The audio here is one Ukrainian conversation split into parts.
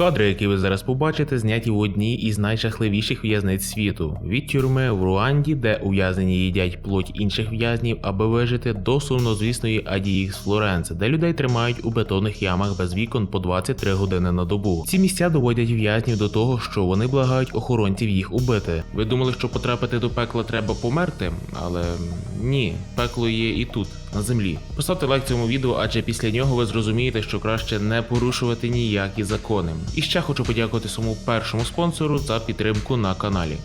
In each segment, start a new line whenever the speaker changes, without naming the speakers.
Кадри, які ви зараз побачите, зняті в одній із найжахливіших в'язниць світу від тюрми в Руанді, де ув'язнені їдять плоть інших в'язнів, аби вижити, до сумнозвісної Адії з Флоренци, де людей тримають у бетонних ямах без вікон по 23 години на добу. Ці місця доводять в'язнів до того, що вони благають охоронців їх убити. Ви думали, що потрапити до пекла треба померти, але ні, пекло є і тут. На землі. Поставте лайк цьому відео, адже після нього ви зрозумієте, що краще не порушувати ніякі закони. І ще хочу подякувати своєму першому спонсору за підтримку на каналі.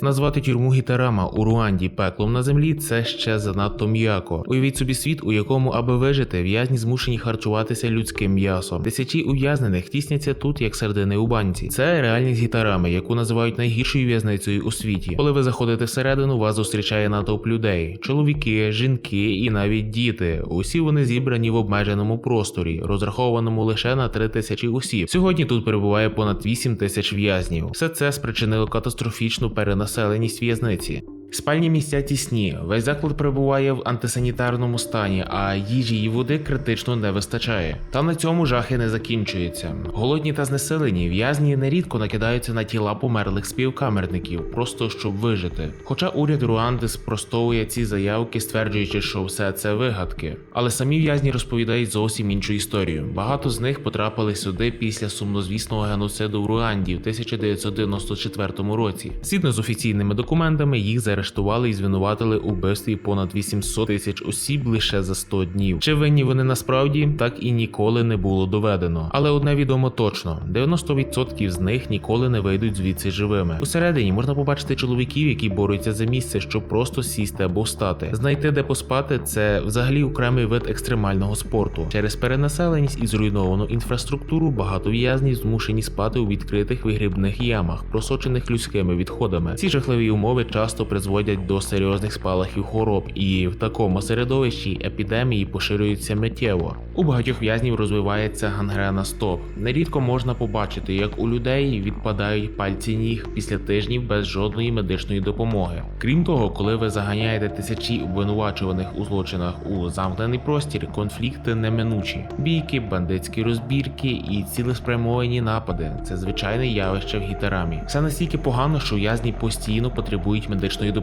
Назвати тюрму Гітарама у Руанді пеклом на землі це ще занадто м'яко. Уявіть собі світ, у якому, аби вижити, в'язні змушені харчуватися людським м'ясом. Десяті ув'язнених тісняться тут, як сардини у банці. Це реальність гітарами, яку називають найгіршою в'язницею у світі. Коли ви заходите всередину, вас зустрічає натовп людей: чоловіки, жінки і навіть діти. Усі вони зібрані в обмеженому просторі, розрахованому лише на 3 тисячі осіб. Сьогодні тут перебуває понад 8 тисяч в'язнів. Все це спричинило катастрофічну перенаселеність в'язниці. Спальні місця тісні, весь заклад перебуває в антисанітарному стані, а їжі і води критично не вистачає. Та на цьому жахи не закінчуються. Голодні та знеселені в'язні нерідко накидаються на тіла померлих співкамерників, просто щоб вижити. Хоча уряд Руанди спростовує ці заявки, стверджуючи, що все це вигадки. Але самі в'язні розповідають зовсім іншу історію. Багато з них потрапили сюди після сумнозвісного геноциду в Руанді в 1994 році. Згідно з офіційними документами, їх заарештували і звинуватили у вбивстві понад 800 тисяч осіб лише за 100 днів. Чи винні вони насправді так і ніколи не було доведено. Але одне відомо точно: 90% з них ніколи не вийдуть звідси живими. Усередині можна побачити чоловіків, які борються за місце, щоб просто сісти або встати. Знайти де поспати це взагалі окремий вид екстремального спорту. Через перенаселеність і зруйновану інфраструктуру багато в'язнів змушені спати у відкритих вигрібних ямах, просочених людськими відходами. Ці жахливі умови часто призводять до серйозних спалахів хвороб, і в такому середовищі епідемії поширюються миттєво. У багатьох в'язнів розвивається гангрена стоп. Нерідко можна побачити, як у людей відпадають пальці ніг після тижнів без жодної медичної допомоги. Крім того, коли ви заганяєте тисячі обвинувачуваних у злочинах у замкнений простір, конфлікти неминучі. Бійки, бандитські розбірки і цілеспрямовані напади це звичайне явище в гітарамі. Все настільки погано, що в'язні постійно потребують медичної допомоги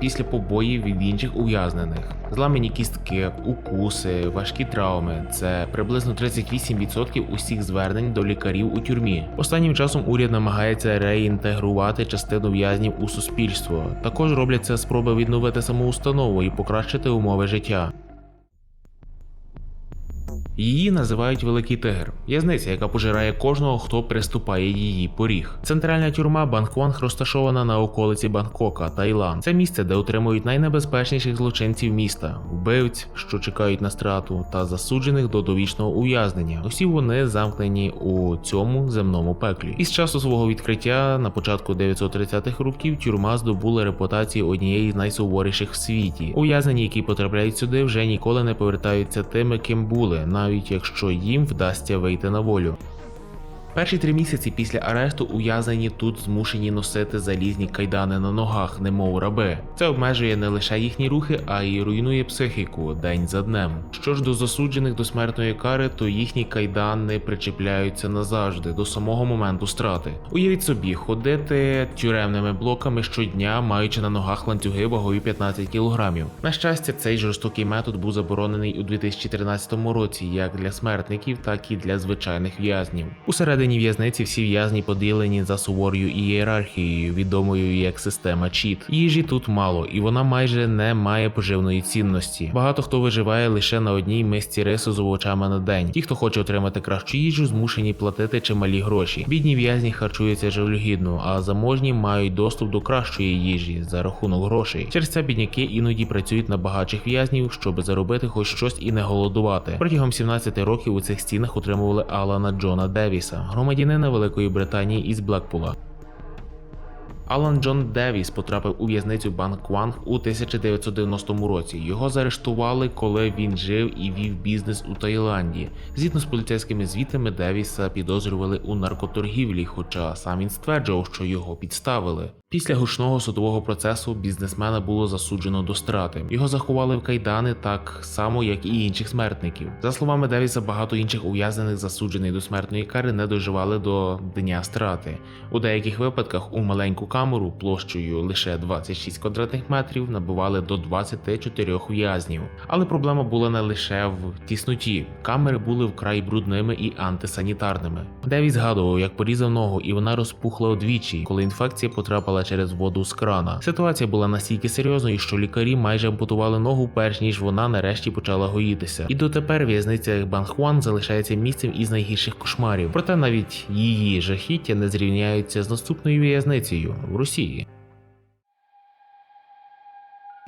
після побоїв від інших ув'язнених. Зламані кістки, укуси, важкі травми це приблизно 38% усіх звернень до лікарів у тюрмі. Останнім часом уряд намагається реінтегрувати частину в'язнів у суспільство. Також робляться спроби відновити самоустанову і покращити умови життя. Її називають Великий Тигр, в'язниця, яка пожирає кожного, хто приступає її поріг. Центральна тюрма Бангкванг розташована на околиці Бангкока, Таїланд. Це місце, де утримують найнебезпечніших злочинців міста, вбивць, що чекають на страту, та засуджених до довічного ув'язнення. Усі вони замкнені у цьому земному пеклі. Із часу свого відкриття на початку 930-х років тюрма здобула репутацію однієї з найсуворіших в світі. Ув'язнені, які потрапляють сюди, вже ніколи не повертаються тими, ким були, навіть якщо їм вдасться вийти на волю. Перші три місяці після арешту ув'язнені тут змушені носити залізні кайдани на ногах, немов раби. Це обмежує не лише їхні рухи, а й руйнує психіку день за днем. Що ж до засуджених до смертної кари, то їхні кайдани причіпляються назавжди до самого моменту страти. Уявіть собі, ходити тюремними блоками щодня, маючи на ногах ланцюги вагою 15 кілограмів. На щастя, цей жорстокий метод був заборонений у 2013 році як для смертників, так і для звичайних в'язнів. Усередині в'язниці всі в'язні поділені за суворою ієрархією, відомою як система чіт. Їжі тут мало, і вона майже не має поживної цінності. Багато хто виживає лише на одній мисці рису з овочами на день. Ті, хто хоче отримати кращу їжу, змушені платити чималі гроші. Бідні в'язні харчуються жалюгідно, а заможні мають доступ до кращої їжі за рахунок грошей. Через це бідняки іноді працюють на багатших в'язнів, щоб заробити хоч щось і не голодувати. Протягом 17 років у цих стінах утримували Алана Джона Девіса, громадянина Великої Британії із Блекпула. Алан Джон Девіс потрапив у в'язницю Банкванг у 1990 році. Його заарештували, коли він жив і вів бізнес у Таїланді. Згідно з поліцейськими звітами, Девіса підозрювали у наркоторгівлі, хоча сам він стверджував, що його підставили. Після гучного судового процесу бізнесмена було засуджено до страти. Його заховали в кайдани так само, як і інших смертників. За словами Девіса, багато інших ув'язнених, засуджених до смертної кари, не доживали до дня страти. У деяких випадках у маленьку камеру площею лише 26 квадратних метрів набивали до 24 в'язнів. Але проблема була не лише в тісноті. Камери були вкрай брудними і антисанітарними. Девіс згадував, як порізав ногу, і вона розпухла удвічі, коли інфекція потрапила через воду з крана. Ситуація була настільки серйозною, що лікарі майже ампутували ногу, перш ніж вона нарешті почала гоїтися. І дотепер в'язниця Банхуан залишається місцем із найгірших кошмарів. Проте навіть її жахіття не зрівняються з наступною в'язницею в Росії.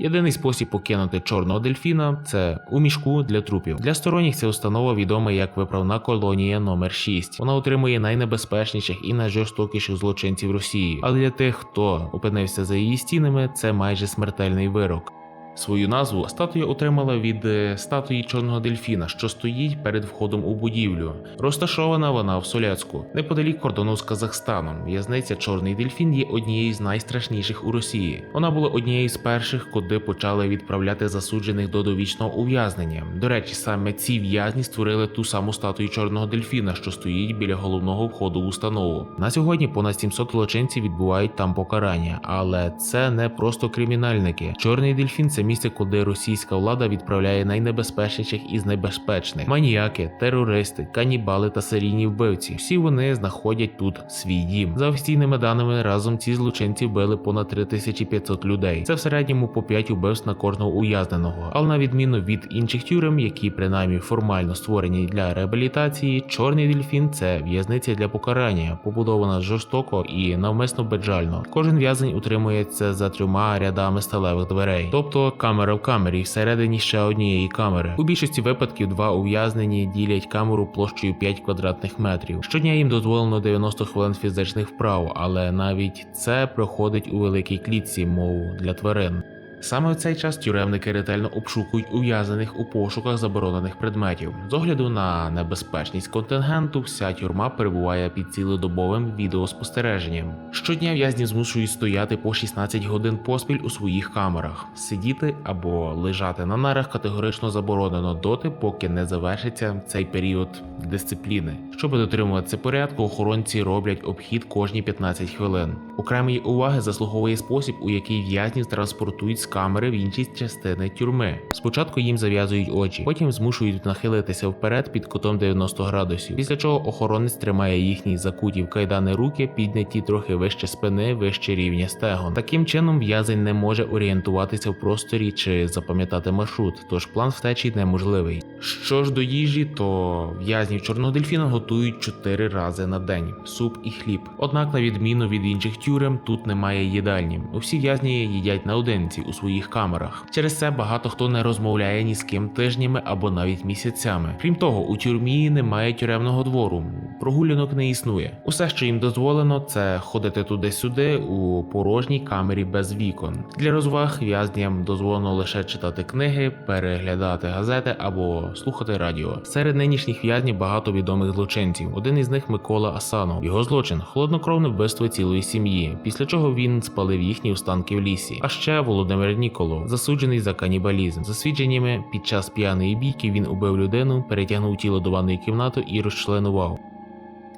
Єдиний спосіб покинути чорного дельфіна це у мішку для трупів. Для сторонніх ця установа відома як виправна колонія номер 6 Вона отримує найнебезпечніших і найжорстокіших злочинців Росії. Але для тих, хто опинився за її стінами, це майже смертельний вирок. Свою назву статуя отримала від е, статуї чорного дельфіна, що стоїть перед входом у будівлю. Розташована вона в Соляцьку, неподалік кордону з Казахстаном. В'язниця Чорний дельфін є однією з найстрашніших у Росії. Вона була однією з перших, куди почали відправляти засуджених до довічного ув'язнення. До речі, саме ці в'язні створили ту саму статую чорного дельфіна, що стоїть біля головного входу в установу. На сьогодні понад 700 злочинців відбувають там покарання, але це не просто кримінальники. Чорний дельфін це місце, куди російська влада відправляє найнебезпечніших із небезпечних маніяки, терористи, канібали та серійні вбивці. Всі вони знаходять тут свій дім. За офіційними даними, разом ці злочинці вбили понад 3500 людей. Це в середньому по 5 убивств на кожного ув'язненого. Але на відміну від інших тюрем, які принаймні формально створені для реабілітації, чорний дельфін це в'язниця для покарання, побудована жорстоко і навмисно безжально. Кожен в'язень утримується за трьома рядами сталевих дверей, тобто камера в камері, всередині ще однієї камери. У більшості випадків два ув'язнені ділять камеру площею 5 квадратних метрів. Щодня їм дозволено 90 хвилин фізичних вправ, але навіть це проходить у великій клітці, мов для тварин. Саме в цей час тюремники ретельно обшукують ув'язаних у пошуках заборонених предметів. З огляду на небезпечність контингенту, вся тюрма перебуває під цілодобовим відеоспостереженням. Щодня в'язні змушують стояти по 16 годин поспіль у своїх камерах. Сидіти або лежати на нарах категорично заборонено доти, поки не завершиться цей період дисципліни. Щоб дотримуватися порядку, охоронці роблять обхід кожні 15 хвилин. Окремої уваги заслуговує спосіб, у який в'язнів транспортують з камери в інші частини тюрми. Спочатку їм зав'язують очі, потім змушують нахилитися вперед під кутом 90 градусів, після чого охоронець тримає їхні закуті в кайдани руки, підняті трохи вище спини, вище рівня стегон. Таким чином в'язень не може орієнтуватися в просторі чи запам'ятати маршрут, тож план втечі неможливий. Що ж до їжі, то в'язнів чорного дельфіна готують 4 рази на день суп і хліб. Однак, на відміну від інших тюрем, тут немає їдальні. Усі в'язні їдять наодинці у своїх камерах. Через це багато хто не розмовляє ні з ким тижнями або навіть місяцями. Крім того, у тюрмі немає тюремного двору, прогулянок не існує. Усе, що їм дозволено, це ходити туди-сюди у порожній камері без вікон. Для розваг в'язням дозволено лише читати книги, переглядати газети або слухати радіо. Серед нинішніх в'язнів багато відомих злочинців. Один із них Микола Асанов. Його злочин холоднокровне вбивство цілої сім'ї, після чого він спалив їхні останки в лісі. А ще Володимир Ніколо, засуджений за канібалізм. За свідченнями, під час п'яної бійки він убив людину, перетягнув тіло до ванної кімнати і розчленував.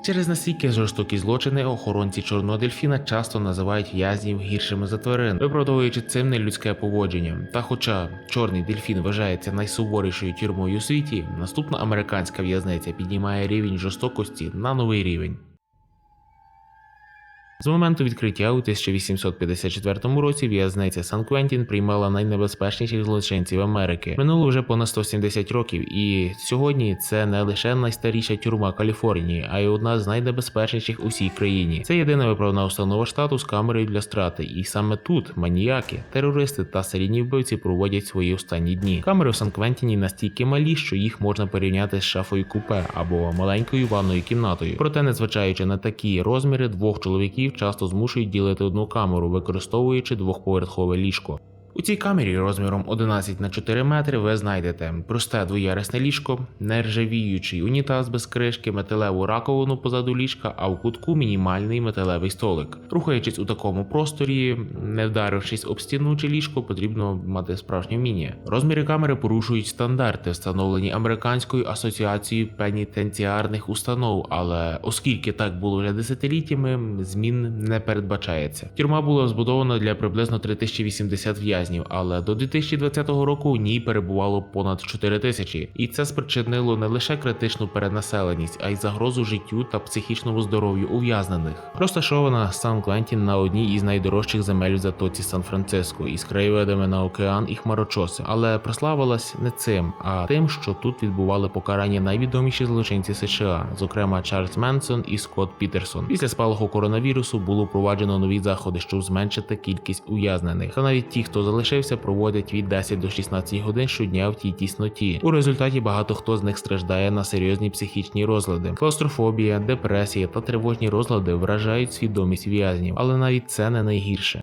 Через настільки жорстокі злочини охоронці чорного дельфіна часто називають в'язнів гіршими за тварин, виправдовуючи цим нелюдське поводження. Та хоча чорний дельфін вважається найсуворішою тюрмою у світі, наступна американська в'язниця піднімає рівень жорстокості на новий рівень. З моменту відкриття у 1854 році в'язниця Сан Квентін приймала найнебезпечніших злочинців Америки. Минуло вже понад 170 років, і сьогодні це не лише найстаріша тюрма Каліфорнії, а й одна з найнебезпечніших у всій країні. Це єдина виправна установа штату з камерою для страти, і саме тут маніяки, терористи та серійні вбивці проводять свої останні дні. Камери в Сан Квентіні настільки малі, що їх можна порівняти з шафою купе або маленькою ванною кімнатою. Проте, незважаючи на такі розміри, двох чоловіків чоловіків часто змушують ділити одну камеру, використовуючи двохповерхове ліжко. У цій камері розміром 11 на 4 метри ви знайдете просте двоярусне ліжко, нержавіючий унітаз без кришки, металеву раковину позаду ліжка, а в кутку мінімальний металевий столик. Рухаючись у такому просторі, не вдарившись об стіну чи ліжко, потрібно мати справжнє вміння. Розміри камери порушують стандарти, встановлені американською асоціацією пенітенціарних установ, але оскільки так було вже десятиліттями, змін не передбачається. Тюрма була збудована для приблизно 3080 в'язнів, але до 2020 року у ній перебувало понад 4 тисячі, і це спричинило не лише критичну перенаселеність, а й загрозу життю та психічному здоров'ю ув'язнених. Розташована Сан Квентін на одній із найдорожчих земель в затоці Сан-Франциско із краєвидами на океан і хмарочоси, але прославилась не цим, а тим, що тут відбували покарання найвідоміші злочинці США, зокрема Чарльз Менсон і Скотт Пітерсон. Після спалаху коронавірусу було впроваджено нові заходи, щоб зменшити кількість ув'язнених. Та навіть ті, хто залишився, проводять від 10 до 16 годин щодня в тій тісноті. У результаті багато хто з них страждає на серйозні психічні розлади. Клаустрофобія, депресія та тривожні розлади вражають свідомість в'язнів, але навіть це не найгірше.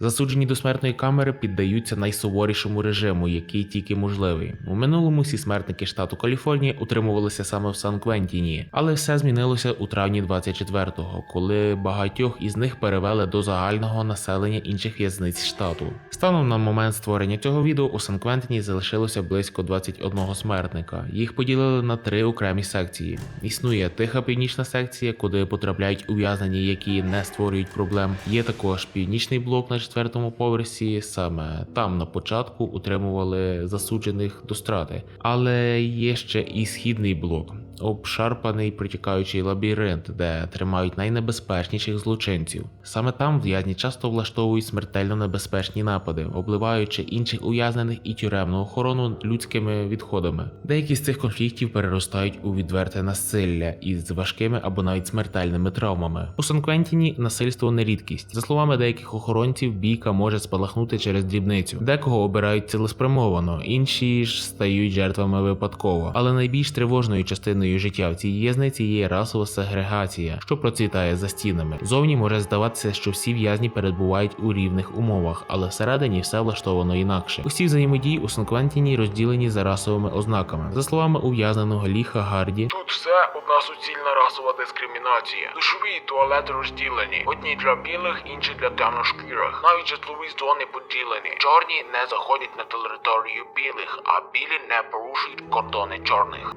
Засуджені до смертної камери піддаються найсуворішому режиму, який тільки можливий. У минулому всі смертники штату Каліфорнія утримувалися саме в Сан-Квентіні, але все змінилося у травні 24-го, коли багатьох із них перевели до загального населення інших в'язниць штату. Станом на момент створення цього відео у Сан-Квентіні залишилося близько 21 смертника. Їх поділили на три окремі секції. Існує тиха північна секція, куди потрапляють ув'язнені, які не створюють проблем. Є також північний блок на четвертому поверсі. Саме там на початку утримували засуджених до страти. Але є ще і східний блок. Обшарпаний протікаючий лабіринт, де тримають найнебезпечніших злочинців. Саме там в'язні часто влаштовують смертельно небезпечні напади, обливаючи інших ув'язнених і тюремну охорону людськими відходами. Деякі з цих конфліктів переростають у відверте насилля із важкими або навіть смертельними травмами. У Сан-Квентіні насильство не рідкість. За словами деяких охоронців, бійка може спалахнути через дрібницю. Декого обирають цілеспрямовано, інші ж стають жертвами випадково. Але найбільш тривожною частиною життя в цій в'язниці є расова сегрегація, що процвітає за стінами. Зовні може здаватися, що всі в'язні перебувають у рівних умовах, але всередині все влаштовано інакше. Усі взаємодії у Сан-Квентіні розділені за расовими ознаками. За словами ув'язненого Ліха Гарді,
Тут все одна суцільна расова дискримінація. Душові і туалети розділені. Одні для білих, інші для темношкірих. Навіть житлові зони поділені. Чорні не заходять на територію білих, а білі не порушують кордони чорних.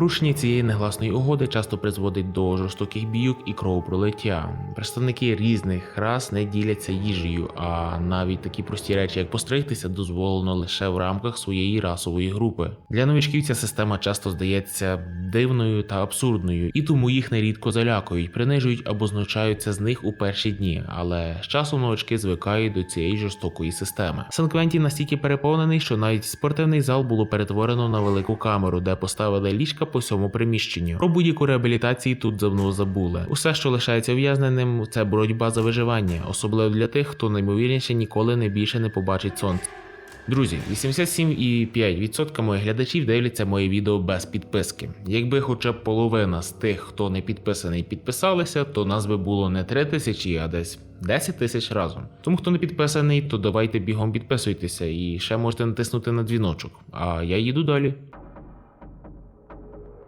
Порушення цієї негласної угоди часто призводить до жорстоких бійок і кровопролиття. Представники різних рас не діляться їжею, а навіть такі прості речі, як постригтися, дозволено лише в рамках своєї расової групи. Для новичків ця система часто здається дивною та абсурдною, і тому їх нерідко залякують, принижують або знущаються з них у перші дні. Але з часом новачки звикають до цієї жорстокої системи. Сан-Квентін настільки переповнений, що навіть спортивний зал було перетворено на велику камеру, де поставили ліжка по всьому приміщенню. Про будь-яку реабілітацію тут давно забули. Усе, що лишається ув'язненим, це боротьба за виживання, особливо для тих, хто наймовірніше ніколи не більше не побачить сонце. Друзі, 87,5% моїх глядачів дивляться мої відео без підписки. Якби хоча б половина з тих, хто не підписаний, підписалися, то нас би було не 3 тисячі, а десь 10 тисяч разом. Тому хто не підписаний, то давайте бігом підписуйтеся і ще можете натиснути на дзвіночок. А я їду далі.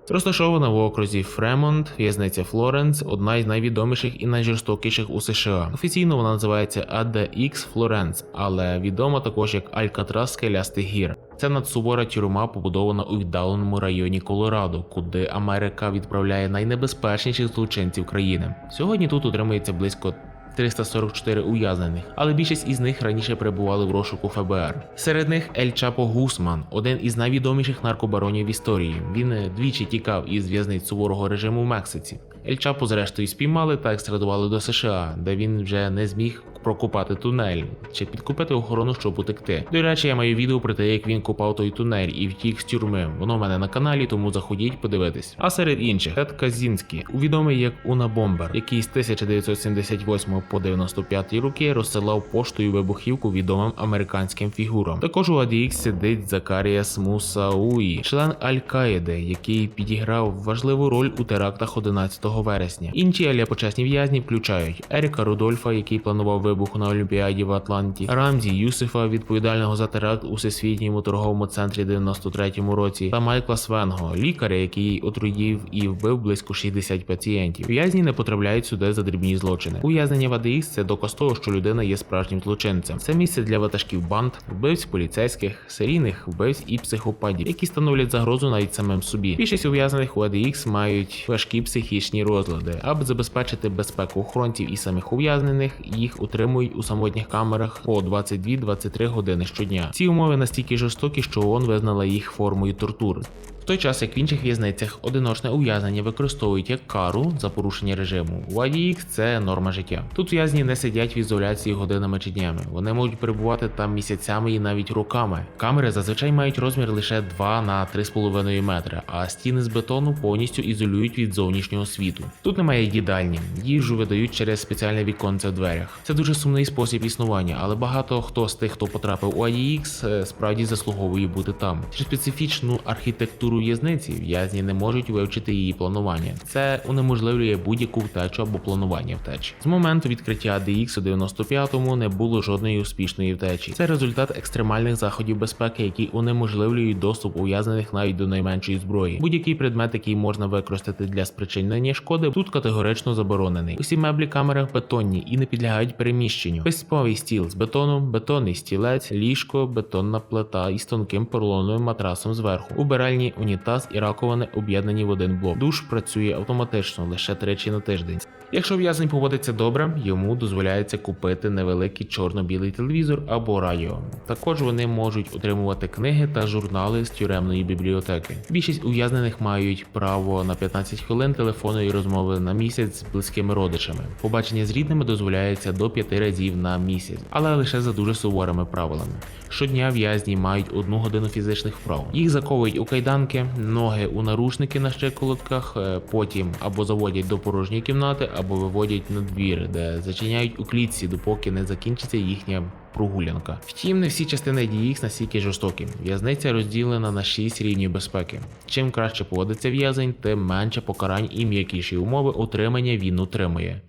Розташована в окрузі Фремонт, в'язниця Флоренс, одна із найвідоміших і найжорстокіших у США. Офіційно вона називається ADX Флоренс, але відома також як Алькатрас Скелястих гір. Це надсувора тюрма, побудована у віддаленому районі Колорадо, куди Америка відправляє найнебезпечніших злочинців країни. Сьогодні тут утримується близько 344 ув'язнених, але більшість із них раніше перебували в розшуку ФБР. Серед них Ель Чапо Гусман, один із найвідоміших наркобаронів в історії. Він е, двічі тікав із в'язниць суворого режиму в Мексиці. Ель Чапо зрештою спіймали та екстрадували до США, де він вже не зміг прокопати тунель чи підкупити охорону, щоб утекти. До речі, я маю відео про те, як він копав той тунель і втік з тюрми. Воно в мене на каналі, тому заходіть подивитись. А серед інших Тед Казінський, відомий як Уна Бомбер, який з 1978 по 95 роки розсилав поштою вибухівку відомим американським фігурам. Також у ADX сидить Закаріас Мусауї, член Аль-Каїди, який підіграв важливу роль у терактах 11 вересня. Інші аля почесні в'язні включають Еріка Рудольфа, який планував вибух на Олімпіаді в Атланті, Рамзі Юсифа, відповідального за теракт у всесвітньому торговому центрі 93-му році, та Майкла Свенго, лікаря, який отруїв і вбив близько 60 пацієнтів. В'язні не потрапляють сюди за дрібні злочини. Ув'язнення в АДХ – це доказ того, що людина є справжнім злочинцем. Це місце для ватажків банд, вбивць поліцейських, серійних вбивць і психопатів, які становлять загрозу навіть самим собі. Більшість ув'язнених у АДХ мають важкі психічні розлади. Аби забезпечити безпеку охоронців і самих ув'язнених, їх утримують у самотніх камерах по 22-23 години щодня. Ці умови настільки жорстокі, що ООН визнала їх формою тортур. В той час, як в інших в'язницях одиночне ув'язнення використовують як кару за порушення режиму, у ADX це норма життя. Тут в'язні не сидять в ізоляції годинами чи днями. Вони можуть перебувати там місяцями і навіть роками. Камери зазвичай мають розмір лише 2 на 3,5 метри, а стіни з бетону повністю ізолюють від зовнішнього світу. Тут немає їдальні, їжу видають через спеціальне віконце в дверях. Це дуже сумний спосіб існування, але багато хто з тих, хто потрапив у ADX, е, справді заслуговує бути там. Через специфічну архітектуру в'язниці в'язні не можуть вивчити її планування. Це унеможливлює будь-яку втечу або планування втечі. З моменту відкриття ADX у 95-му не було жодної успішної втечі. Це результат екстремальних заходів безпеки, які унеможливлюють доступ ув'язнених навіть до найменшої зброї. Будь-який предмет, який можна використати для спричинення шкоди, тут категорично заборонений. Усі меблі в камерах бетонні і не підлягають переміщенню. Письмовий стіл з бетону, бетонний стілець, ліжко, бетонна плита із тонким поролоновим матрасом зверху. Убиральні унітаз і раковини об'єднані в один блок. Душ працює автоматично лише тричі на тиждень. Якщо в'язень поводиться добре, йому дозволяється купити невеликий чорно-білий телевізор або радіо. Також вони можуть отримувати книги та журнали з тюремної бібліотеки. Більшість ув'язнених мають право на 15 хвилин телефонної розмови на місяць з близькими родичами. Побачення з рідними дозволяється до 5 разів на місяць, але лише за дуже суворими правилами. Щодня в'язні мають одну годину фізичних вправ. Їх заковують у кайданки, ноги у нарушники на щеколотках, е, потім або заводять до порожньої кімнати, або виводять на двір, де зачиняють у клітці, допоки не закінчиться їхня прогулянка. Втім, не всі частини DX настільки жорстокі. В'язниця розділена на 6 рівнів безпеки. Чим краще поводиться в'язень, тим менше покарань і м'якіші умови утримання він утримує.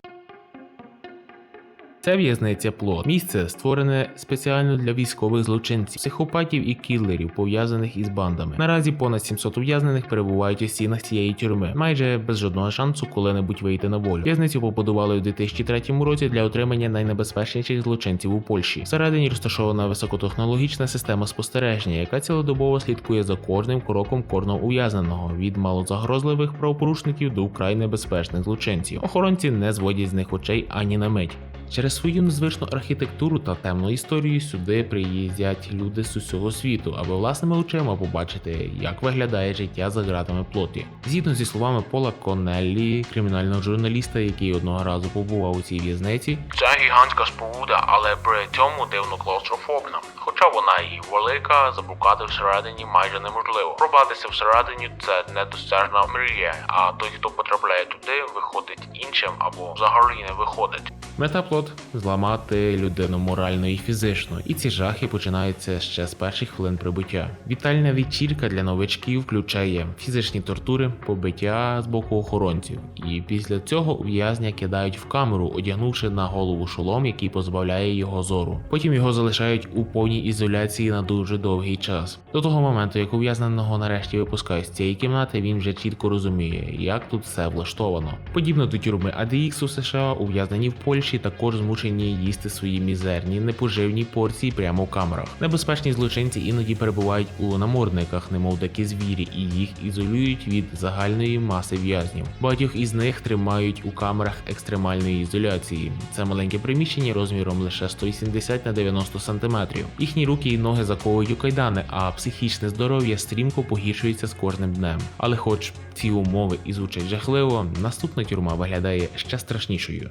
Це в'язниця плот. Місце створене спеціально для військових злочинців, психопатів і кілерів, пов'язаних із бандами. Наразі понад 700 ув'язнених перебувають у стінах цієї тюрми, майже без жодного шансу коли-небудь вийти на волю. В'язницю побудували у 2003 році для отримання найнебезпечніших злочинців у Польщі. Всередині розташована високотехнологічна система спостереження, яка цілодобово слідкує за кожним кроком кожного ув'язненого від малозагрозливих правопорушників до вкрай небезпечних злочинців. Охоронці не зводять з них очей ані на мить. Через свою незвичну архітектуру та темну історію сюди приїздять люди з усього світу, аби власними очима побачити, як виглядає життя за ґратами плоті. Згідно зі словами Пола Коннеллі, кримінального журналіста, який одного разу побував у цій в'язниці,
Це гігантська споруда, але при цьому дивно клаустрофобна. Хоча вона і велика, заблукати всередині майже неможливо. Пробратися всередині це недосяжна мрія, а той, хто потрапляє туди, виходить іншим або взагалі не виходить.
Мета плот зламати людину морально і фізично, і ці жахи починаються ще з перших хвилин прибуття. Вітальна вечірка для новичків включає фізичні тортури, побиття з боку охоронців, і після цього ув'язня кидають в камеру, одягнувши на голову шолом, який позбавляє його зору. Потім його залишають у повній ізоляції на дуже довгий час. До того моменту, як ув'язненого нарешті випускають з цієї кімнати, він вже чітко розуміє, як тут все влаштовано. Подібно до тюрми ADX у США, ув'язнені в Польщі також змушені їсти свої мізерні непоживні порції прямо в камерах. Небезпечні злочинці іноді перебувають у намордниках, немов дикі звірі, і їх ізолюють від загальної маси в'язнів. Багатьох із них тримають у камерах екстремальної ізоляції. Це маленьке приміщення розміром лише 180 на 90 см. Їхні руки і ноги заковують у кайдани, а психічне здоров'я стрімко погіршується з кожним днем. Але, хоч ці умови і звучать жахливо, наступна тюрма виглядає ще страшнішою.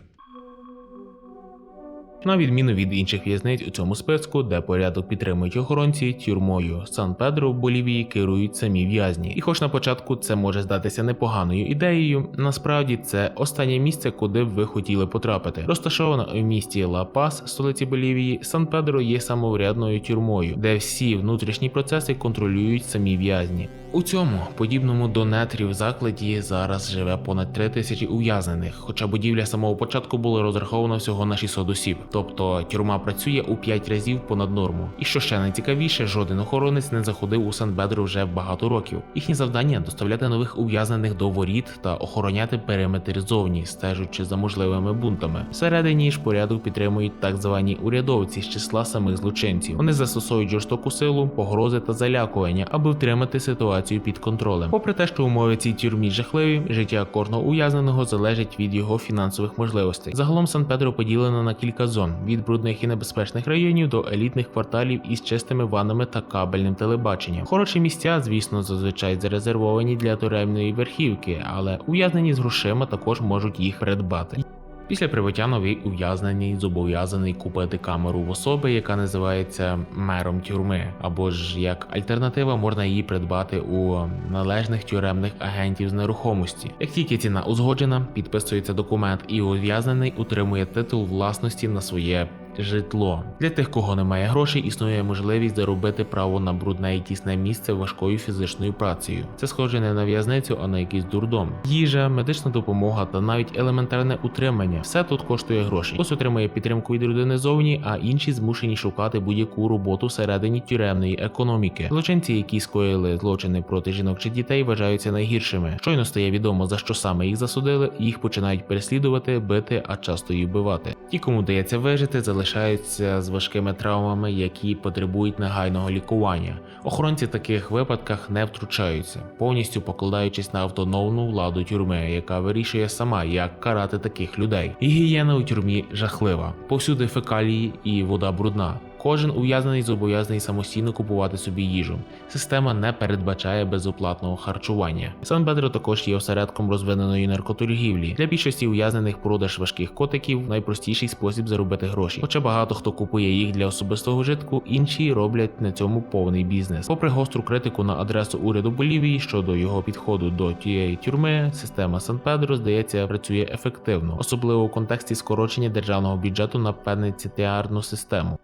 На відміну від інших в'язниць у цьому списку, де порядок підтримують охоронці, тюрмою Сан Педро в Болівії керують самі в'язні. І хоч на початку це може здатися непоганою ідеєю, насправді це останнє місце, куди б ви хотіли потрапити. Розташовано у місті Ла Пас, столиці Болівії, Сан Педро є самоврядною тюрмою, де всі внутрішні процеси контролюють самі в'язні. У цьому, подібному до нетрів закладі, зараз живе понад 3 тисячі ув'язнених, хоча будівля самого початку була розрахована всього на 600 осіб. Тобто тюрма працює у 5 разів понад норму. І що ще найцікавіше, жоден охоронець не заходив у Сан Бедро вже багато років. Їхнє завдання доставляти нових ув'язнених до воріт та охороняти периметр зовні, стежучи за можливими бунтами. Всередині ж порядок підтримують так звані урядовці з числа самих злочинців. Вони застосовують жорстоку силу, погрози та залякування, аби втримати ситуацію під контролем. Попри те, що умови цій тюрмі жахливі, життя кожного ув'язненого залежить від його фінансових можливостей. Загалом Сан Педро поділено на кілька зон: від брудних і небезпечних районів до елітних кварталів із чистими ваннами та кабельним телебаченням. Хороші місця, звісно, зазвичай зарезервовані для туремної верхівки, але ув'язнені з грошима також можуть їх придбати. Після прибуття новий ув'язнений зобов'язаний купити камеру в особи, яка називається мером тюрми, або ж як альтернатива можна її придбати у належних тюремних агентів з нерухомості. Як тільки ціна узгоджена, підписується документ, і ув'язнений утримує титул власності на своє. Житло для тих, кого немає грошей, існує можливість заробити право на брудне і тісне місце важкою фізичною працею. Це схоже не на в'язницю, а на якийсь дурдом. Їжа, медична допомога та навіть елементарне утримання. Все тут коштує грошей. Хтось отримує підтримку від родини зовні, а інші змушені шукати будь-яку роботу всередині тюремної економіки. Злочинці, які скоїли злочини проти жінок чи дітей, вважаються найгіршими. Щойно стає відомо за що саме їх засудили, їх починають переслідувати, бити, а часто й вбивати. Ті, кому вдається вижити, залишаються з важкими травмами, які потребують негайного лікування. Охоронці в таких випадках не втручаються, повністю покладаючись на автономну владу тюрми, яка вирішує сама, як карати таких людей. Гігієна у тюрмі жахлива, повсюди фекалії і вода брудна. Кожен ув'язнений зобов'язаний самостійно купувати собі їжу. Система не передбачає безоплатного харчування. Сан Бедро також є осередком розвиненої наркоторгівлі. Для більшості ув'язнених продаж важких котиків найпростіший спосіб заробити гроші. Хоча багато хто купує їх для особистого житку, інші роблять на цьому повний бізнес. Попри гостру критику на адресу уряду Болівії щодо його підходу до тієї тюрми, система Сан Педро здається працює ефективно, особливо у контексті скорочення державного бюджету на пенітенціарну систему.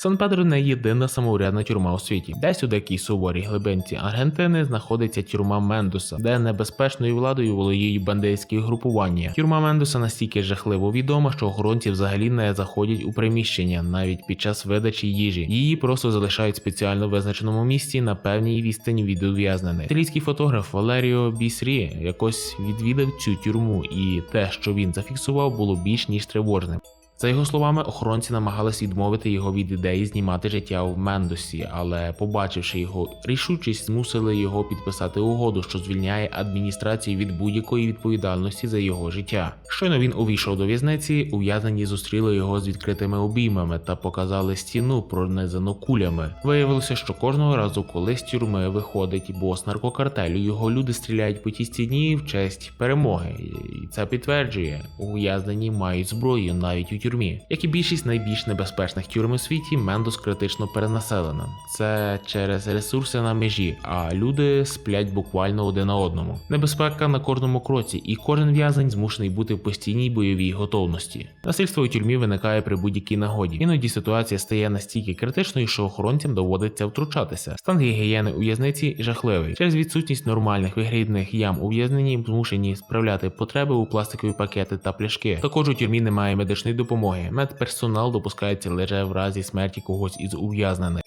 Сан Педро не єдина самоурядна тюрма у світі. Десь у дикій суворій глибинці Аргентини знаходиться тюрма Мендоса, де небезпечною владою володіють бандитські групування. Тюрма Мендоса настільки жахливо відома, що охоронці взагалі не заходять у приміщення навіть під час видачі їжі. Її просто залишають в спеціально визначеному місці на певній відстані від ув'язнених. Італійський фотограф Валеріо Бісрі якось відвідав цю тюрму, і те, що він зафіксував, було більш ніж тривожним. За його словами, охоронці намагались відмовити його від ідеї знімати життя в Мендосі, але, побачивши його рішучість, змусили його підписати угоду, що звільняє адміністрацію від будь-якої відповідальності за його життя. Щойно він увійшов до в'язниці, ув'язнені зустріли його з відкритими обіймами та показали стіну, пронизану кулями. Виявилося, що кожного разу, коли з тюрми виходить бос наркокартелю, його люди стріляють по тій стіні в честь перемоги, і це підтверджує, ув'язнені мають зброю навіть у тюрмі. Як і більшість найбільш небезпечних тюрм у світі, Мендос критично перенаселена. Це через ресурси на межі, а люди сплять буквально один на одному. Небезпека на кожному кроці, і кожен в'язень змушений бути в постійній бойовій готовності. Насильство у тюрмі виникає при будь-якій нагоді. Іноді ситуація стає настільки критичною, що охоронцям доводиться втручатися. Стан гігієни у в'язниці жахливий. Через відсутність нормальних вигрібних ям у в'язненні змушені справляти потреби у пластикові пакети та пляшки. Також у тюрмі немає медичної допомоги. Медперсонал допускається лише в разі смерті когось із ув'язнених.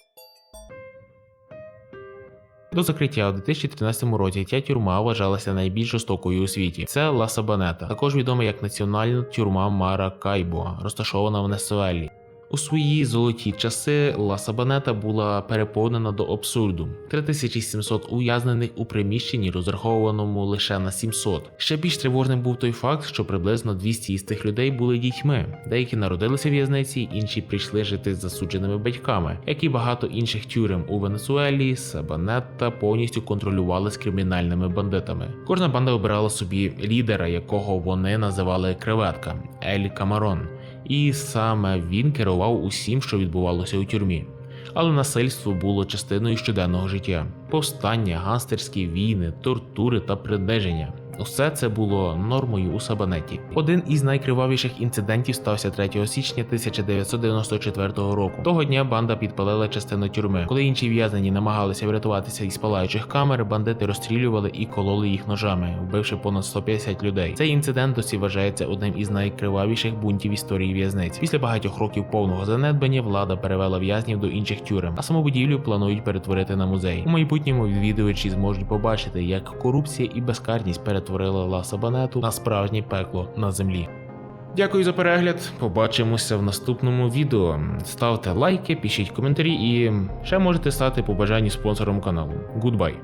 До закриття у 2013 році ця тюрма вважалася найбільш жорстокою у світі. Це Ла Сабанета, також відома як національна тюрма Маракайбо, розташована в Несуелі. У свої золоті часи Ла Сабанета була переповнена до абсурду. 3700 ув'язнених у приміщенні, розрахованому лише на 700. Ще більш тривожним був той факт, що приблизно 200 із тих людей були дітьми. Деякі народилися в в'язниці, інші прийшли жити з засудженими батьками. Як і багато інших тюрем у Венесуелі, Сабанета повністю контролювали з кримінальними бандитами. Кожна банда обирала собі лідера, якого вони називали креветка Ель Камарон. І саме він керував усім, що відбувалося у тюрмі. Але насильство було частиною щоденного життя: повстання, ганстерські війни, тортури та приниження. Усе це було нормою у Сабанеті. Один із найкривавіших інцидентів стався 3 січня 1994 року. Того дня банда підпалила частину тюрми. Коли інші в'язнені намагалися врятуватися із палаючих камер, бандити розстрілювали і кололи їх ножами, вбивши понад 150 людей. Цей інцидент досі вважається одним із найкривавіших бунтів історії в'язниць. Після багатьох років повного занедбання влада перевела в'язнів до інших тюрем, а саму будівлю планують перетворити на музей. У майбутньому відвідувачі зможуть побачити, як корупція і безкарність перетворили ласабанету на справжнє пекло на землі. Дякую за перегляд. Побачимося в наступному відео. Ставте лайки, пишіть коментарі і ще можете стати по бажанні спонсором каналу. Гудбай!